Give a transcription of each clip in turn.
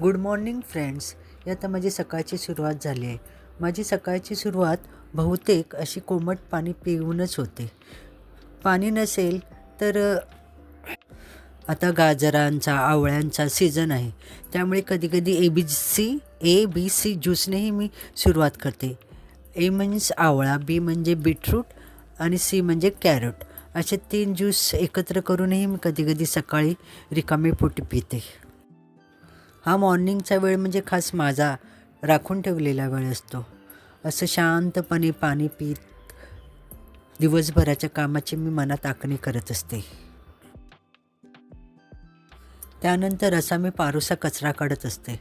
Good morning friends ही आता माझी सकाळची सुरुवात झाली आहे. माझी सकाळची सुरुवात बहुतेक अशी कोमट पाणी पिऊनच होते. पाणी नसेल तर आता गाजरांचा आवळ्यांचा सीझन आहे. त्यामुळे कधीकधी A B C A B C ज्यूसनेही मी सुरुवात करते. ए म्हणजे आवळा बी म्हणजे बीटरूट आणि सी म्हणजे कॅरट असे तीन ज्यूस एकत्र करूनही मी कधीकधी सकाळी रिकामी पोटी पिते. हा मॉर्निंगचा वेळ म्हणजे खास माझा राखून ठेवलेला वेळ असतो. असं शांतपणे पाणी पित दिवसभराच्या कामाची मी मनात आखणी करत असते. त्यानंतर असा मी पारोसा कचरा काढत असते.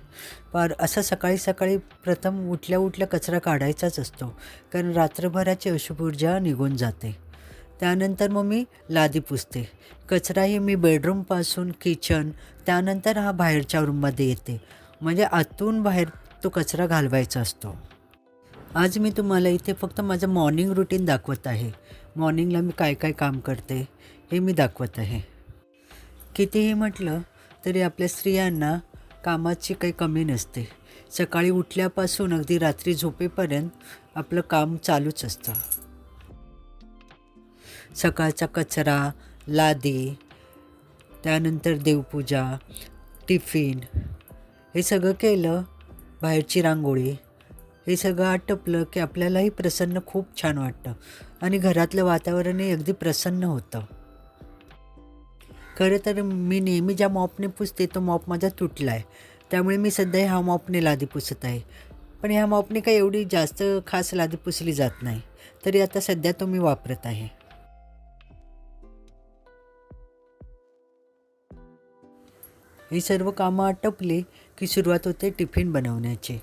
पार असा सकाळी सकाळी प्रथम उठल्या उठल्या कचरा काढायचाच असतो. कारण रात्रभराची अशुभ ऊर्जा निघून जाते. त्यानंतर मग मी लादी पुसते. कचराही मी बेडरूमपासून किचन त्यानंतर हा बाहेरच्या रूममध्ये येते. म्हणजे आतून बाहेर तो कचरा घालवायचा असतो. आज मी तुम्हाला इथे फक्त माझं मॉर्निंग रुटीन दाखवत आहे. मॉर्निंगला मी काय काय काम करते हे मी दाखवत आहे. कितीही म्हटलं तरी आपल्या स्त्रियांना कामाची काही कमी नसते. सकाळी उठल्यापासून अगदी रात्री झोपेपर्यंत आपलं काम चालूच असतं. सकाळचा कचरा लादी त्यानंतर देवपूजा टिफिन हे सगळं केलं बाहेरची रांगोळी. हे सगळं आटपलं की आपल्यालाही प्रसन्न खूप छान वाटतं. आणि घरातलं वातावरणही अगदी प्रसन्न होतं. खरं तर मी नेहमी ज्या मॉपने पुसते तो मॉप माझा तुटला आहे त्यामुळे मी सध्या ह्या मॉपने लादी पुसत आहे. पण ह्या मॉपने काही एवढी जास्त खास लादी पुसली जात नाही. तरी आता सध्या तो मी वापरत आहे. ही सर्व कामं आटपली की सुरुवात होते टिफिन बनवण्याची.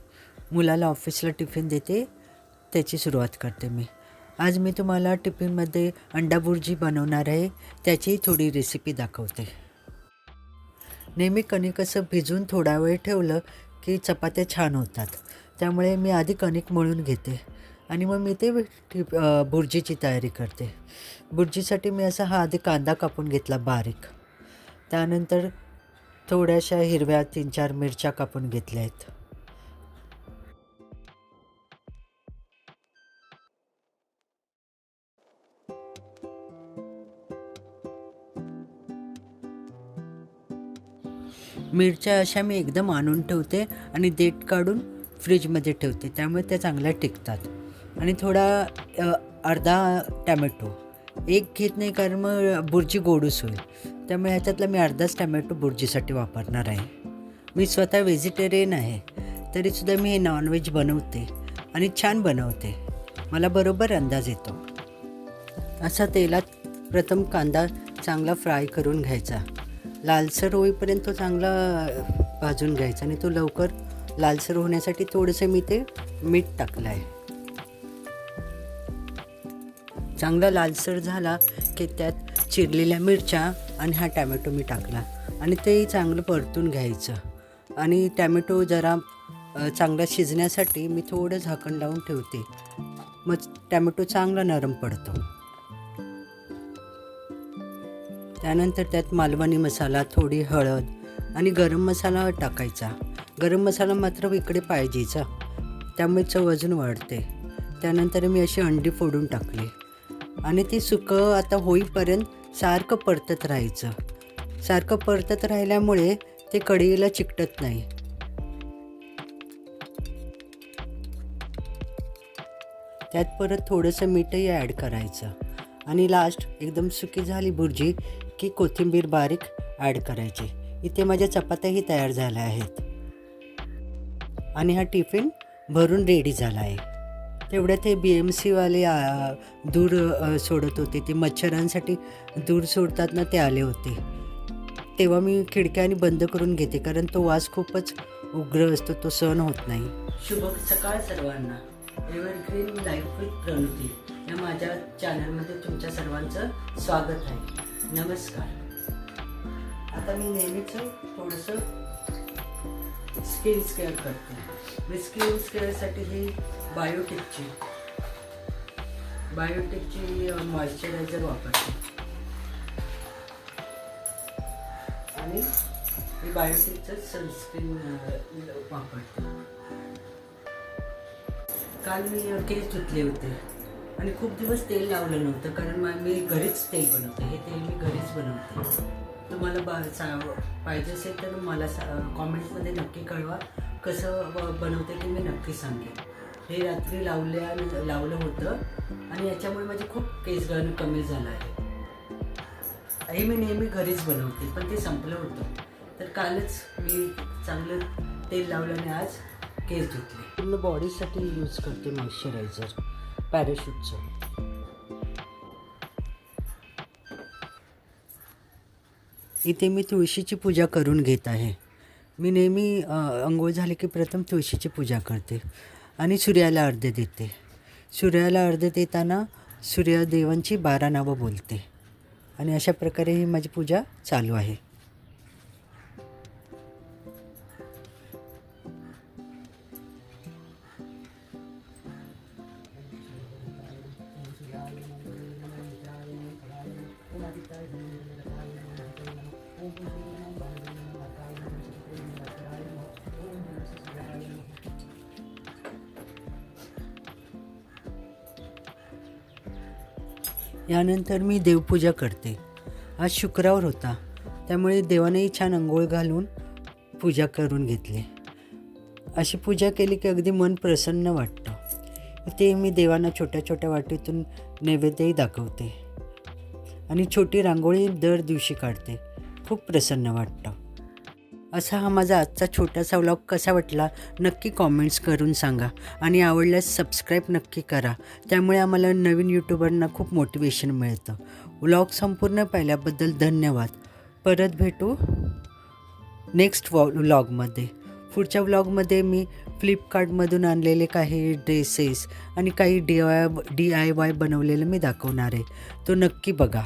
मुलाला ऑफिसला टिफिन देते त्याची सुरुवात करते मी. आज मी तुम्हाला टिफिनमध्ये अंडा बुर्जी बनवणार आहे त्याची थोडी रेसिपी दाखवते. नेहमी कणिक असं भिजून थोडा वेळ ठेवलं की चपात्या छान होतात. त्यामुळे मी आधी कणिक मळून घेते आणि मग मी ते टिप बुर्जीची तयारी करते. बुर्जीसाठी मी असा हा आधी कांदा कापून घेतला बारीक. त्यानंतर थोड्याशा हिरव्या तीन चार मिरच्या कापून घेतल्या आहेत. मिरच्या अशा मी एकदम आणून ठेवते आणि देठ काढून फ्रीजमध्ये ठेवते. त्यामुळे त्या चांगल्या टिकतात. आणि थोडा अर्धा टॅमॅटो. एक घेत नाही कारण मग बुर्जी गोडूस होईल. त्यामुळे ह्याच्यातला मी अर्धाच टॅमॅटो बुर्जीसाठी वापरणार आहे. मी स्वतः व्हेजिटेरियन आहे तरीसुद्धा मी हे नॉनव्हेज बनवते आणि छान बनवते. मला बरोबर अंदाज येतो. असा तेलात प्रथम कांदा चांगला फ्राय करून घ्यायचा. लालसर होईपर्यंत तो चांगला भाजून घ्यायचा आणि तो लवकर लालसर होण्यासाठी थोडंसं मी ते मीठ टाकलं आहे चांगला लालसर झाला की त्यात चिरलेल्या मिरच्या आणि हा टॅमॅटो मी टाकला. आणि ते चांगलं परतून घ्यायचं. आणि टॅमॅटो जरा चांगला शिजण्यासाठी मी थोडं झाकण लावून ठेवते. मग टॅमॅटो चांगला नरम पडतो. त्यानंतर त्यात मालवणी मसाला थोडी हळद आणि गरम मसाला टाकायचा. गरम मसाला मात्र इकडे पाहिजेचा. त्यामुळे चव अजून वाढते. त्यानंतर मी अशी अंडी फोडून टाकली. आणि ती सुकं आता होईपर्यंत सारखं परतत राहायचं. सारखं परतत राहिल्यामुळे ते कढईला चिकटत नाही. त्यात परत थोडंसं मीठही ॲड करायचं. आणि लास्ट एकदम सुकी झाली भुर्जी की कोथिंबीर बारीक ॲड करायची. इथे माझ्या चपात्याही तयार झाल्या आहेत. आणि हा टिफिन भरून रेडी झाला आहे. तेवढ्यात ते बी एम सीवाले दूर सोडत होते. ते मच्छरांसाठी दूर सोडतात ना ते आले होते. तेव्हा मी खिडक्याने बंद करून घेते कारण तो वास खूपच उग्र असतो तो सहन होत नाही. शुभ सकाळ सर्वांना. एव्हरग्रीन लाईफ विथ प्रणुती या माझ्या चॅनलमध्ये तुमच्या सर्वांचं स्वागत आहे. नमस्कार. आता मी नेहमीच थोडंसं स्किन केअर करते. मी स्किन केअरसाठी ही बायोटिकची. बायोटिकची मॉइश्चरायझर वापरते. आणि मी बायोटिकचं सनस्क्रीन वापरते. काल मी केस धुतले होते. आणि खूप दिवस तेल लावलं नव्हतं कारण मी घरीच तेल बनवते. हे तेल मी घरीच बनवते. तुम्हाला बा सा पाहिजे असेल तर मला सा कॉमेंट्समध्ये नक्की कळवा कसं बनवते ते मी नक्की सांगेन. हे रात्री लावल्या लावलं होतं. आणि याच्यामुळे माझे खूप केस गळणं कमी झालं आहे. हे मी नेहमी घरीच बनवते पण ते संपलं होतं. तर कालच मी चांगलं तेल लावल्याने आज केस धुतले. पूर्ण बॉडीसाठी यूज करते मॉइश्चरायझर पॅराशूटचं इथे मी तुळशीची पूजा करून घेत आहे. मी नेहमी अंघोळ झाले की प्रथम तुळशीची पूजा करते. आणि सूर्याला अर्ध देते. सूर्याला अर्ध देताना सूर्यदेवांची बारा नावं बोलते. आणि अशा प्रकारे ही माझी पूजा चालू आहे. यानंतर मी देवपूजा करते. आज शुक्रवार होता त्यामुळे देवानेही छान अंघोळ घालून पूजा करून घेतली. अशी पूजा केली की अगदी मन प्रसन्न वाटतं. ते मी देवांना छोट्या छोट्या वाटीतून नैवेद्यही दाखवते. आणि छोटी रांगोळी दर दिवशी काढते. खूप प्रसन्न वाटतं. असा हा माझा आजचा छोटासा व्लॉग कसा वाटला नक्की कॉमेंट्स करून सांगा. आणि आवडल्यास सबस्क्राईब नक्की करा. त्यामुळे आम्हाला नवीन यूट्यूबरना खूप मोटिवेशन मिळतं. व्लॉग संपूर्ण पाहिल्याबद्दल धन्यवाद. परत भेटू नेक्स्ट वॉ व्लॉगमध्ये पुढच्या व्लॉगमध्ये मी फ्लिपकार्टमधून आणलेले काही ड्रेसेस आणि काही D I D I Y बनवलेलं मी दाखवणार आहे. तो नक्की बघा.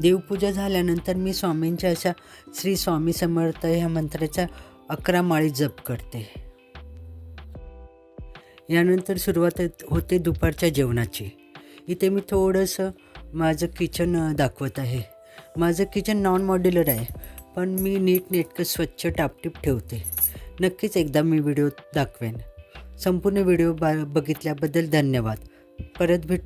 देवपूजा झाल्यानंतर मी स्वामींच्या अशा श्री स्वामी समर्थ ह्या मंत्राच्या अकरा माळी जप करते. यानंतर सुरुवात होते दुपारच्या जेवणाची. इथे मी थोडंसं माझं किचन दाखवत आहे. माझं किचन नॉन मॉड्युलर आहे पण मी नीट नेटकं स्वच्छ टापटीप ठेवते. नक्कीच एकदा मी व्हिडिओ दाखवेन. संपूर्ण व्हिडिओ बा बघितल्याबद्दल धन्यवाद. परत भेट